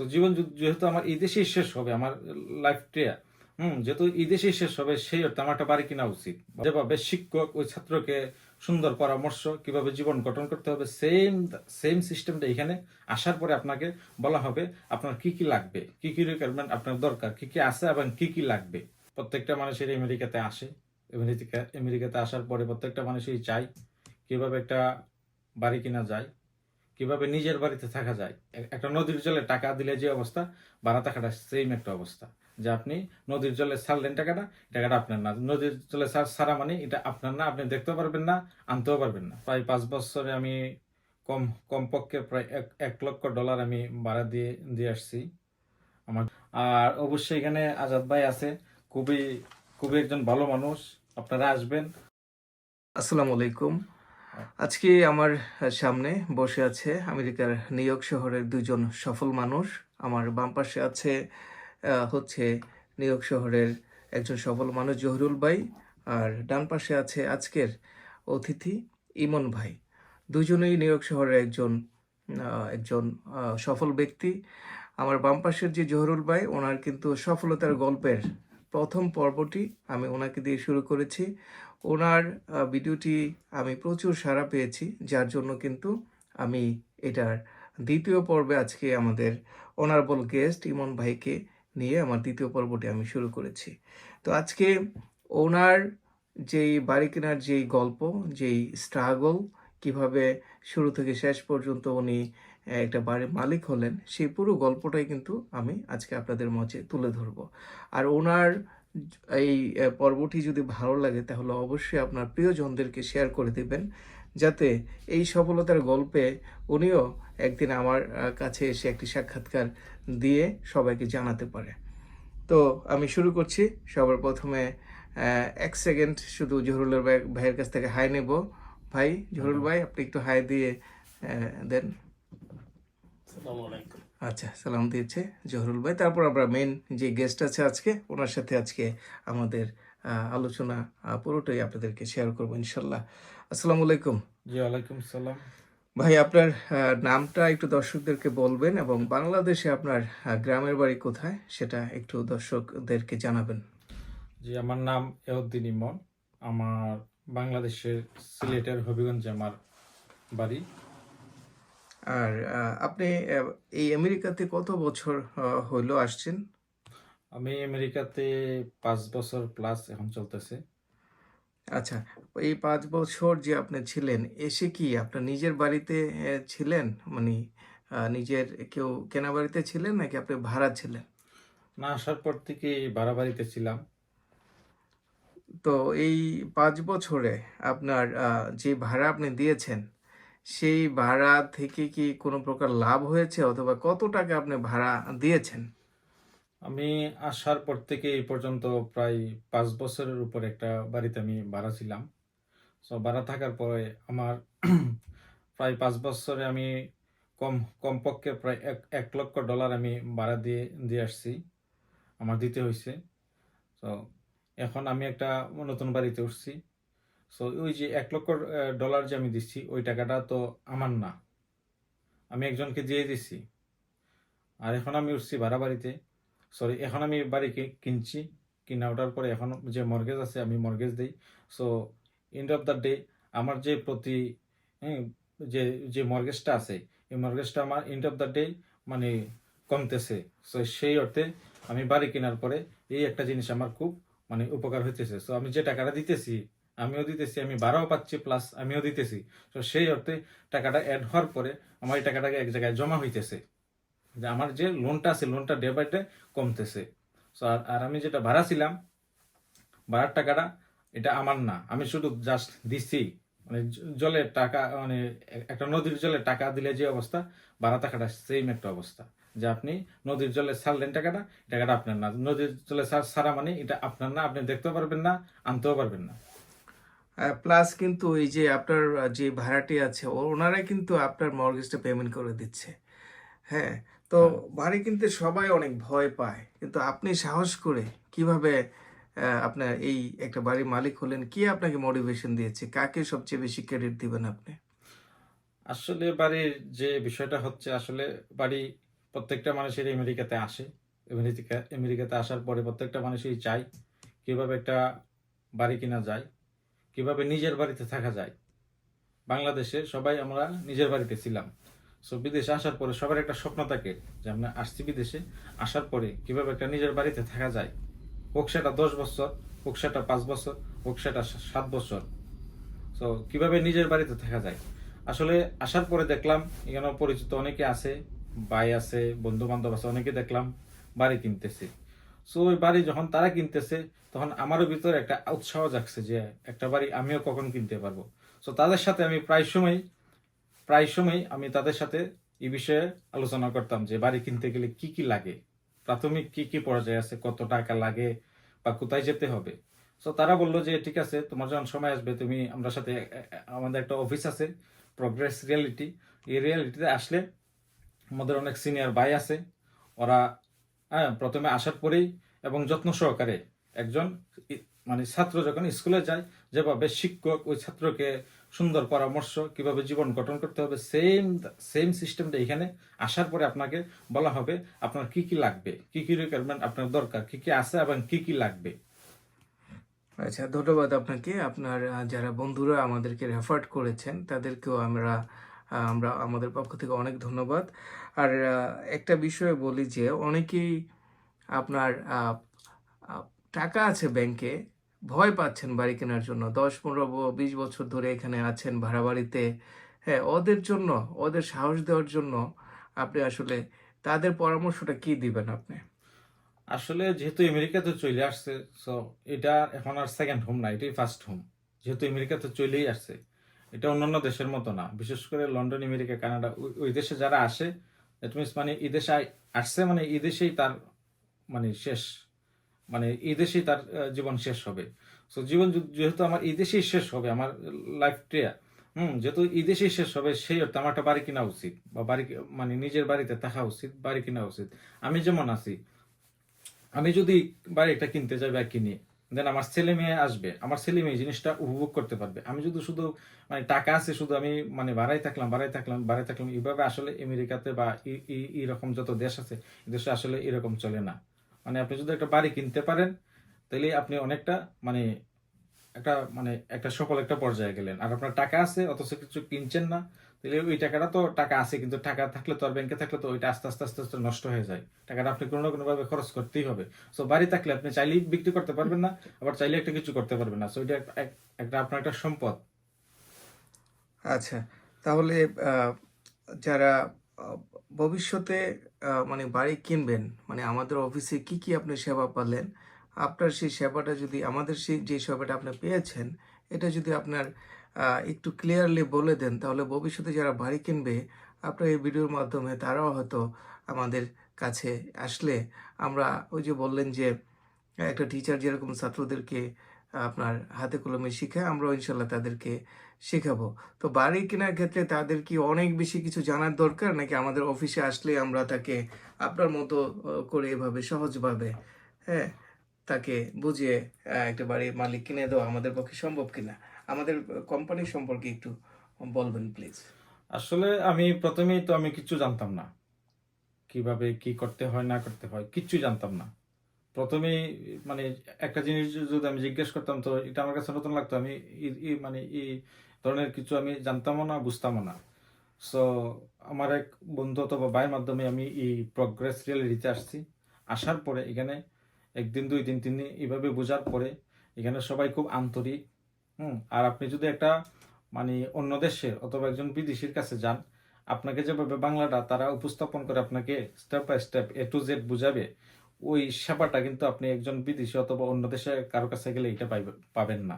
তো জীবন যেহেতু আমার এই দেশেই শেষ হবে, আমার লাইফটা হুম, যেহেতু এই দেশেই শেষ হবে, সেই অর্থে আমার একটা বাড়ি কিনা উচিত। যেভাবে শিক্ষক ওই ছাত্রকে সুন্দর পরামর্শ কীভাবে জীবন গঠন করতে হবে সেম সেম সিস্টেমটা এখানে আসার পরে আপনাকে বলা হবে আপনার কি কি লাগবে, কি কি রিকোয়ারমেন্ট আপনার দরকার, কি কি আছে এবং কি কি লাগবে। প্রত্যেকটা মানুষের আমেরিকাতে আসে, আমেরিকা, আমেরিকাতে আসার পরে প্রত্যেকটা মানুষই চাই কীভাবে একটা বাড়ি কিনা যায়। কীভাবে নিজের বাড়িতে থাকা যায়? একটা নদীর জলে টাকা দিলে যে অবস্থা, ভাড়া থাকাটা সেম একটা অবস্থা। যে আপনি নদীর জলে ছাড়লেন টাকাটা টাকাটা আপনার না। নদীর জলে সার সারা মানে এটা আপনার না, আপনি দেখতেও পারবেন না, আনতেও পারবেন না। প্রায় পাঁচ বছরে আমি কম, কমপক্ষে প্রায় এক এক লক্ষ ডলার আমি ভাড়া দিয়ে দিয়ে আসছি। আমার আর অবশ্যই এখানে আজাদ ভাই আছে, খুবই খুবই একজন ভালো মানুষ। আপনারা আসবেন। আসসালামু আলাইকুম। আজকে আমার সামনে বসে আছে আমেরিকার নিউ ইয়র্ক শহরের দুজন সফল মানুষ। আমার বাম পাশে আছে হচ্ছে নিউ ইয়র্ক শহরের একজন সফল মানুষ জহরুল ভাই। আর ডান পাশে আছে আজকের অতিথি ইমন ভাই। দুজনেই নিউ ইয়র্ক শহরের একজন একজন সফল ব্যক্তি। আমার বাম পাশের যে জহরুল ভাই, ওনার কিন্তু সফলতার গল্পের প্রথম পর্বটি আমি ওনাকে দিয়ে শুরু করেছি। ওনার ভিডিওটি আমি প্রচুর সাড়া পেয়েছি, যার জন্য কিন্তু আমি এটার দ্বিতীয় পর্বে আজকে আমাদের অনারেবল গেস্ট ইমন ভাইকে নিয়ে আমার দ্বিতীয় পর্বটি আমি শুরু করেছি। তো আজকে ওনার যেই বাড়ি কেনার যেই গল্প, যেই স্ট্রাগল কীভাবে শুরু থেকে শেষ পর্যন্ত উনি একটা বাড়ির মালিক হলেন, সেই পুরো গল্পটাই কিন্তু আমি আজকে আপনাদের মাঝে তুলে ধরবো। আর ওনার এই পর্বটি যদি ভালো লাগে তাহলে অবশ্যই আপনার প্রিয়জনদেরকে শেয়ার করে দিবেন যাতে এই সফলতার গল্পে উনিও একদিন আমার কাছে এসে একটি সাক্ষাৎকার দিয়ে সবাইকে জানাতে পারে। তো আমি শুরু করছি। সবার প্রথমে এক সেকেন্ড শুধু জহুরুলের ভাই- ভাইয়ের কাছ থেকে হাই নেব। ভাই জহুরুল ভাই আপনি একটু হাই দিয়ে দেন। আচ্ছা সালাম দিয়েছে জহরুল ভাই। তারপর আমরা মেন যে গেস্ট আছে আজকে ওনার সাথে আজকে আমাদের আলোচনা পুরোটাই আপনাদেরকে শেয়ার করব ইনশাল্লাহ। আসসালামু আলাইকুম। জি ওয়ালাইকুম সালাম। ভাই আপনার নামটা একটু দর্শকদেরকে বলবেন এবং বাংলাদেশে আপনার গ্রামের বাড়ি কোথায় সেটা একটু দর্শকদেরকে জানাবেন। জি আমার নাম এউদ্দিন ইমন। আমার বাংলাদেশের সিলেটের হবিগঞ্জে আমার বাড়ি। আর আপনি এই আমেরিকাতে কত বছর হইল আসছেন? আমি আমেরিকাতে পাঁচ বছর প্লাস এখন চলতেছে। আচ্ছা এই পাঁচ বছর যে আপনি ছিলেন এসে কি আপনার নিজের বাড়িতে ছিলেন? মানে নিজের কেউ কেনা বাড়িতে ছিলেন নাকি আপনি ভাড়া ছিলেন? না আসার পর থেকে ভাড়া বাড়িতে ছিলাম। তো এই পাঁচ বছরে আপনার যে ভাড়া আপনি দিয়েছেন সেই ভাড়া থেকে কি কোনো প্রকার লাভ হয়েছে? অথবা কত টাকা আপনি ভাড়া দিয়েছেন? আমি আসার পর থেকে এই পর্যন্ত প্রায় পাঁচ বছরের উপর একটা বাড়িতে আমি ভাড়া ছিলাম। সো ভাড়া থাকার পরে আমার প্রায় পাঁচ বছরে আমি কম, কমপক্ষে প্রায় এক এক লক্ষ ডলার আমি ভাড়া দিয়ে দিয়ে আসছি। আমার দিতে হয়েছে। তো এখন আমি একটা নতুন বাড়িতে উঠছি। সো ওই যে এক লক্ষ ডলার যে আমি দিচ্ছি ওই টাকাটা তো আমার না। আমি একজনকে দিয়ে দিছি। আর এখন আমি উঠছি ভাড়া বাড়িতে সরি এখন আমি বাড়ি কিনছি। কিনা ওঠার পরে এখন যে মর্গেজ আছে আমি মর্গেজ দিই। So end of the day আমার যে প্রতি হ্যাঁ, যে যে মর্গেজটা আছে এই মর্গেজটা আমার এন্ড অফ দ্য ডে মানে কমতেছে। সো সেই অর্থে আমি বাড়ি কেনার পরে এই একটা জিনিস আমার খুব মানে উপকার হইতেছে। সো আমি যে টাকাটা দিতেছি আমিও দিতেছি, আমি ভাড়াও পাচ্ছি প্লাস আমিও দিতেছি। তো সেই অর্থে টাকাটা অ্যাড হওয়ার পরে আমার এই টাকাটাকে এক জায়গায় জমা হইতেছে। যে আমার যে লোনটা আছে লোনটা ডে বাই ডে কমতেছে। সো আর আমি যেটা ভাড়া ছিলাম, ভাড়ার টাকাটা এটা আমার না। আমি শুধু জাস্ট দিচ্ছি মানে জলের টাকা মানে একটা নদীর জলে টাকা দিলে যে অবস্থা, ভাড়া টাকাটা সেম একটা অবস্থা। যে আপনি নদীর জলে ছাড়লেন টাকাটা টাকাটা আপনার না। নদীর জলে ছাড়া মানে এটা আপনার না। আপনি দেখতেও পারবেন না, আনতেও পারবেন না। প্লাস কিন্তু এই যে আপনার যে ভাড়াটি আছে ও- ওনারাই কিন্তু আপনার মর্গেজটা পেমেন্ট করে দিচ্ছে। হ্যাঁ তো বাড়ি কিনতে সবাই অনেক ভয় পায়। কিন্তু আপনি সাহস করে কীভাবে আপনার এই একটা বাড়ির মালিক হলেন কি আপনাকে মোটিভেশন দিয়েছে? কাকে সবচেয়ে বেশি ক্রেডিট দিবেন আপনি? আসলে বাড়ির যে বিষয়টা হচ্ছে আসলে বাড়ি প্রত্যেকটা মানুষের আমেরিকাতে আসে। আমেরিকা আমেরিকাতে আসার পরে প্রত্যেকটা মানুষই চায় কীভাবে একটা বাড়ি কিনা যায়। কীভাবে নিজের বাড়িতে থাকা যায়। বাংলাদেশে সবাই আমরা নিজের বাড়িতে ছিলাম। সো বিদেশে আসার পরে সবার একটা স্বপ্ন থাকে যে আমরা আসছি বিদেশে, আসার পরে কীভাবে একটা নিজের বাড়িতে থাকা যায়। হোক সেটা দশ বছর, হোক সেটা পাঁচ বছর, হোক সেটা সাত বছর। সো কীভাবে নিজের বাড়িতে থাকা যায়? আসলে আসার পরে দেখলাম এখানে পরিচিত অনেকে আছে, ভাই আছে বন্ধু বান্ধব আছে, অনেকে দেখলাম, বাড়ি কিনতেছে। সো ওই বাড়ি যখন তারা কিনতেছে, তখন আমারও ভিতরে একটা উৎসাহ জাগছে যে একটা বাড়ি আমিও কখন কিনতে পারব। সো তাদের সাথে আমি প্রায় সময় প্রায় সময় আমি তাদের সাথে এই বিষয়ে আলোচনা করতাম যে বাড়ি কিনতে গেলে কি কি লাগে, প্রাথমিক কি কি পর্যায়ে আছে, কত টাকা লাগে বা কোথায় যেতে হবে। সো তারা বলল যে, ঠিক আছে, তোমার যখন সময় আসবে, তুমি আমরা সাথে আমাদের একটা অফিস আছে প্রগ্রেস রিয়ালিটি এই রিয়ালিটিতে আসলে আমাদের অনেক সিনিয়র ভাই আছে, ওরা প্রথমে আসার পরেই এবং যত্ন সহকারে একজন মানে ছাত্র যখন স্কুলে যায় যেভাবে শিক্ষক ওই ছাত্রকে সুন্দর পরামর্শ কীভাবে জীবন গঠন করতে হবে সেম সেম সিস্টেমটা এখানে আসার পরে আপনাকে বলা হবে আপনার কি কি লাগবে, কি কি রিকোয়ারমেন্ট আপনার দরকার, কি কি আছে এবং কি কি লাগবে। আচ্ছা ধন্যবাদ আপনাকে। আপনার যারা বন্ধুরা আমাদেরকে রেফার করেছেন, তাদেরকেও আমরা আমরা, আমাদের পক্ষ থেকে অনেক ধন্যবাদ। আর একটা বিষয়ে বলি যে অনেকেই আপনার টাকা আছে ব্যাংকে, ভয় পাচ্ছেন বাড়ি কেনার জন্য। দশ, পনেরো বিশ বছর ধরে এখানে আছেন ভাড়া বাড়িতে হ্যাঁ ওদের জন্য, ওদের সাহস দেওয়ার জন্য আপনি আসলে তাদের পরামর্শটা কি দিবেন আপনি? আসলে যেহেতু আমেরিকাতে চলে আসছে সো এটা এখন আর সেকেন্ড হোম না, এটাই ফার্স্ট হোম যেহেতু আমেরিকাতে চলেই আসছে, এটা অন্যান্য দেশের মতো না। বিশেষ করে লন্ডন, আমেরিকা, কানাডা ওই দেশে যারা আসে দ্যাট মিনস মানে এই দেশে আসছে মানে এই দেশেই তার মানে শেষ মানে এই দেশেই তার জীবন শেষ হবে। সো জীবন যেহেতু আমার এই দেশেই শেষ হবে, আমার লাইফটা হুম, যেহেতু এই দেশেই শেষ হবে, সেই অর্থে আমার একটা বাড়ি কেনা উচিত বা বাড়ি মানে নিজের বাড়িতে থাকা উচিত, বাড়ি কেনা উচিত। আমি যেমন আছি, আমি যদি বাড়িটা কিনতে যাই বা কিনি দেন আমার ছেলে মেয়ে আসবে, আমার ছেলে মেয়ে জিনিসটা উপভোগ করতে পারবে। আমি যদি শুধু মানে টাকা আছে, শুধু আমি মানে বাড়াই থাকলাম বাড়াই থাকলাম বাড়াই থাকলাম, এইভাবে আসলে আমেরিকাতে বা এই- এই এরকম যত দেশ আছে দেশে আসলে এরকম চলে না। মানে আপনি যদি একটা বাড়ি কিনতে পারেন, তাহলে আপনি অনেকটা মানে একটা মানে একটা সফল একটা পর্যায়ে গেলেন। আর আপনার টাকা আছে, অথচ কিছু কিনছেন না তাহলে ওই টাকাটা তো টাকা আছে, কিন্তু টাকা থাকলে তো আর ব্যাংকে থাকলে তো ওইটা আস্তে আস্তে আস্তে আস্তে নষ্ট হয়ে যায়। টাকাটা আপনি কোনো না কোনো ভাবে খরচ করতেই হবে। সো বাড়ি থাকলে আপনি চাইলেই বিক্রি করতে পারবেন না, আবার চাইলে একটা কিছু করতে পারবেন না। সো এটা এক- এক- একটা আপনার একটা সম্পদ। আচ্ছা তাহলে যারা ভবিষ্যতে মানে বাড়ি কিনবেন মানে আমাদের অফিসে কি কি আপনি সেবা পালেন, আপনার সেই সেবাটা যদি, আমাদের সেই যে সেবাটা আপনি পেয়েছেন, এটা যদি আপনার একটু ক্লিয়ারলি বলে দেন, তাহলে ভবিষ্যতে যারা বাড়ি কিনবে, আপনার এই ভিডিওর মাধ্যমে তারাও হয়তো আমাদের কাছে আসলে। আমরা ওই যে বললেন যে, একটা টিচার যেরকম ছাত্রদেরকে আপনার হাতে কলমে শেখায়, আমরাও ইনশাল্লাহ তাদেরকে শেখাবো। তো বাড়ি কেনার ক্ষেত্রে তাদের কি অনেক বেশি কিছু জানার দরকার, নাকি আমাদের অফিসে আসলে আমরা তাকে আপনার মতো করে এভাবে সহজভাবে হ্যাঁ তাকে বুঝিয়ে একটা বাড়ির মালিক কিনে দেওয়া আমাদের পক্ষে সম্ভব কিনা? আমাদের কোম্পানি সম্পর্কে একটু বলবেন প্লিজ আসলে আমি প্রথমেই তো আমি কিচ্ছু জানতাম না। কীভাবে কি করতে হয়, না করতে হয়, কিচ্ছু জানতাম না। প্রথমেই মানে একটা জিনিস যদি আমি জিজ্ঞেস করতাম, তো এটা আমার কাছে নতুন লাগতো। আমি মানে এই ধরনের কিছু আমি জানতামও না, বুঝতামও না। সো আমার এক বন্ধু অথবা ভাইয়ের মাধ্যমে আমি এই প্রগ্রেস রিয়েলিটিতে আসছি। আসার পরে এখানে একদিন, দুই দিন, তিন দিন এইভাবে বোঝার পরে এখানে সবাই খুব আন্তরিক। হুম। আর আপনি যদি একটা মানে অন্য দেশের অথবা একজন বিদেশির কাছে যান, আপনাকে যেভাবে বাংলাটা তারা উপস্থাপন করে আপনাকে step by step A to Z বুঝাবে, ওই সেবাটা কিন্তু আপনি একজন বিদেশি অথবা অন্য দেশে কারও কাছে গেলে এটা পাবেন না।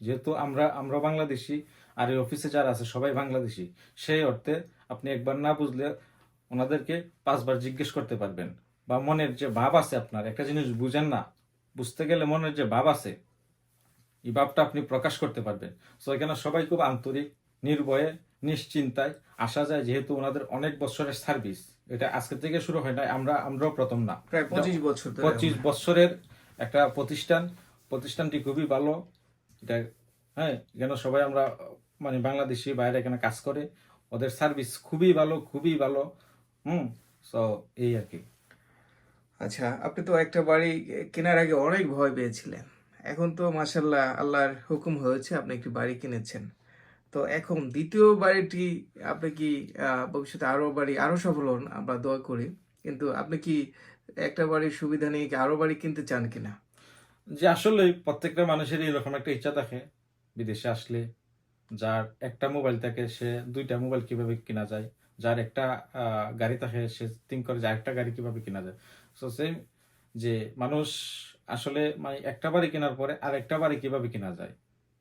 যেহেতু আমরা আমরা বাংলাদেশি, আর এই অফিসে যারা আছে সবাই বাংলাদেশি, সেই অর্থে আপনি একবার না বুঝলে ওনাদেরকে পাঁচবার জিজ্ঞেস করতে পারবেন। বা মনের যে ভাব আছে আপনার, একটা জিনিস বুঝেন না, বুঝতে গেলে মনের যে ভাব আছে এই ভাবটা আপনি প্রকাশ করতে পারবেন। সো এখানে সবাই খুব আন্তরিক নির্ভয়ে নিশ্চিন্তায়। আসা যায় যেহেতু ওনাদের অনেক বছরের সার্ভিস এটা আজকে থেকে শুরু হয় না আমরা আমরাও প্রথম না। প্রায় পঁচিশ বছর পঁচিশ বছরের একটা প্রতিষ্ঠান। প্রতিষ্ঠানটি খুবই ভালো। এটা হ্যাঁ এখানে সবাই আমরা মানে বাংলাদেশি বাইরে এখানে কাজ করে। ওদের সার্ভিস খুবই ভালো খুবই ভালো। হুম সো এই আর কি। আচ্ছা আপনি তো একটা বাড়ি কেনার আগে অনেক ভয় পেয়েছিলেন। এখন তো মাসাল্লাহ আল্লাহর হুকুম হয়েছে আপনি একটি বাড়ি কিনেছেন। তো এখন দ্বিতীয় বাড়িটি আপনি কি ভবিষ্যতে আরও বাড়ি, আরও সফল হন, আমরা দোয়া করি। কিন্তু আপনি কি একটা বাড়ির সুবিধা নিয়ে কি আরও বাড়ি কিনতে চান কিনা? যে আসলে প্রত্যেকটা মানুষেরই এরকম একটা ইচ্ছা থাকে। বিদেশে আসলে যার একটা মোবাইল থাকে, সে দুইটা মোবাইল কীভাবে কিনা যায়? যার একটা গাড়ি থাকে, সে থিঙ্ক করে যে একটা গাড়ি কীভাবে কিনা যায়? সো সেম যে মানুষ আসলে মানে একটা বাড়ি কেনার পরে আরেকটা বাড়ি কীভাবে কেনা যায়?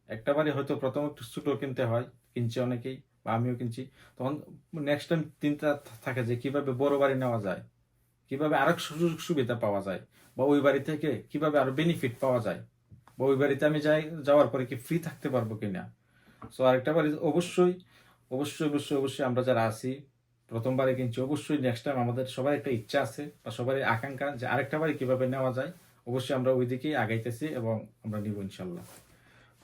একটা বাড়ি হয়তো প্রথম একটু ছোট কিনতে হয়, কিনছে অনেকেই বা আমিও কিনছি। তখন নেক্সট টাইম চিন্তা থাকে যে কীভাবে বড় বাড়ি নেওয়া যায়? কীভাবে আরেক সুযোগ সুবিধা পাওয়া যায়? বা ওই বাড়ি থেকে কীভাবে আরও বেনিফিট পাওয়া যায়? বা ওই বাড়িতে আমি যাই, যাওয়ার পরে কি ফ্রি থাকতে পারব কিনা? সো আরেকটা বাড়ি অবশ্যই অবশ্যই অবশ্যই অবশ্যই আমরা যারা আছি প্রথমবারে কিনছি, অবশ্যই নেক্সট টাইম আমাদের সবার একটা ইচ্ছা আছে বা সবারই আকাঙ্ক্ষা যে আরেকটা বাড়ি কীভাবে নেওয়া যায়। অবশ্যই আমরা ওই দিকেই আগাইতেছি এবং আমরা নিব ইনশাল্লাহ।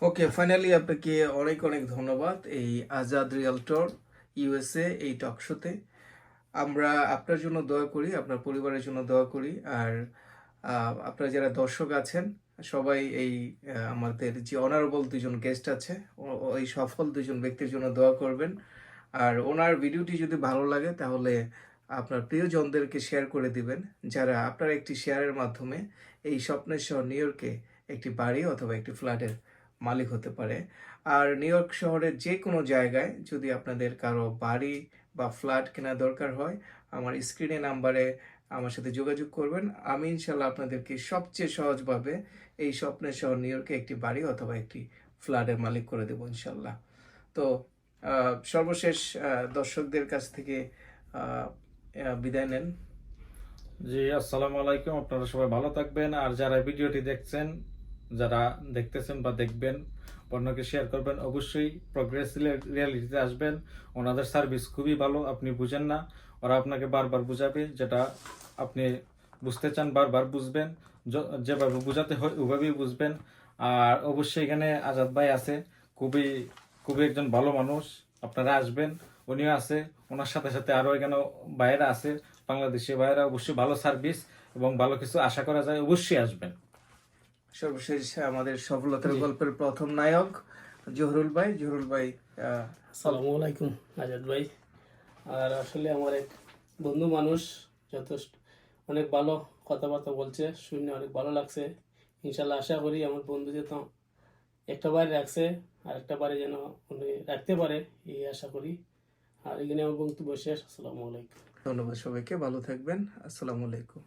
ওকে ফাইনালি আপনাকে অনেক অনেক ধন্যবাদ এই আজাদ রিয়ালটর ইউএসএ এই টক শোতে। আমরা আপনার জন্য দোয়া করি, আপনার পরিবারের জন্য দোয়া করি। আর আপনারা যারা দর্শক আছেন, সবাই এই আমাদের যে অনারেবল দুজন গেস্ট আছে, ও- ও- সফল দুজন ব্যক্তির জন্য দোয়া করবেন। আর ওনার ভিডিওটি যদি ভালো লাগে, তাহলে আপনার প্রিয়জনদেরকে শেয়ার করে দিবেন, যারা আপনার একটি শেয়ারের মাধ্যমে এই স্বপ্নের শহর নিউ ইয়র্কে একটি বাড়ি অথবা একটি ফ্ল্যাটের মালিক হতে পারে। আর নিউ ইয়র্ক শহরের যে কোনো জায়গায় যদি আপনাদের কারও বাড়ি বা ফ্ল্যাট কেনা দরকার হয়, আমার স্ক্রিনে নাম্বারে আমার সাথে যোগাযোগ করবেন। আমি ইনশাল্লাহ আপনাদেরকে সবচেয়ে সহজভাবে এই স্বপ্নের শহর নিউ ইয়র্কে একটি বাড়ি অথবা একটি ফ্ল্যাটের মালিক করে দেবো ইনশাল্লাহ তো সর্বশেষ দর্শকদের কাছ থেকে বিদায় নেন। জি, আসসালামু আলাইকুম। আপনারা সবাই ভালো থাকবেন। আর যারা ভিডিওটি দেখছেন, যারা দেখতেছেন বা দেখবেন, অন্যকে শেয়ার করবেন, অবশ্যই প্রগ্রেস রিয়ালিটিতে আসবেন। ওনাদের সার্ভিস খুবই ভালো, আপনি বুঝেন না। ওরা আপনাকে বারবার বুঝাবে, যেটা আপনি বুঝতে চান, বারবার বুঝবেন। যেভাবে বুঝাতে হয়, ওভাবেই বুঝবেন। আর অবশ্যই এখানে আজাদ ভাই আছে, খুবই খুবই একজন ভালো মানুষ। আপনারা আসবেন উনিও আছে ওনার সাথে সাথে আরও এখানে বাইরে আছে বাংলাদেশি ভাইয়েরা অবশ্যই ভালো সার্ভিস এবং ভালো কিছু আশা করা যায় অবশ্যই আসবেন। সর্বশেষ আমাদের সফলতার গল্পের প্রথম নায়ক জহরুল ভাই। জহরুল ভাই আসসালামু আলাইকুম আজাদ ভাই। আর আসলে আমার এক বন্ধু মানুষ যথেষ্ট অনেক ভালো কথাবার্তা বলছে শুনে অনেক ভালো লাগছে। ইনশাল্লাহ আশা করি আমার বন্ধু যেন একটা বাড়ি রাখছে আর একটা বাড়ি যেন উনি রাখতে পারে এই আশা করি। আর এখানে আমার বন্ধু বসে আসসালামু আলাইকুম। ধন্যবাদ সবাইকে ভালো থাকবেন আসসালামু আলাইকুম।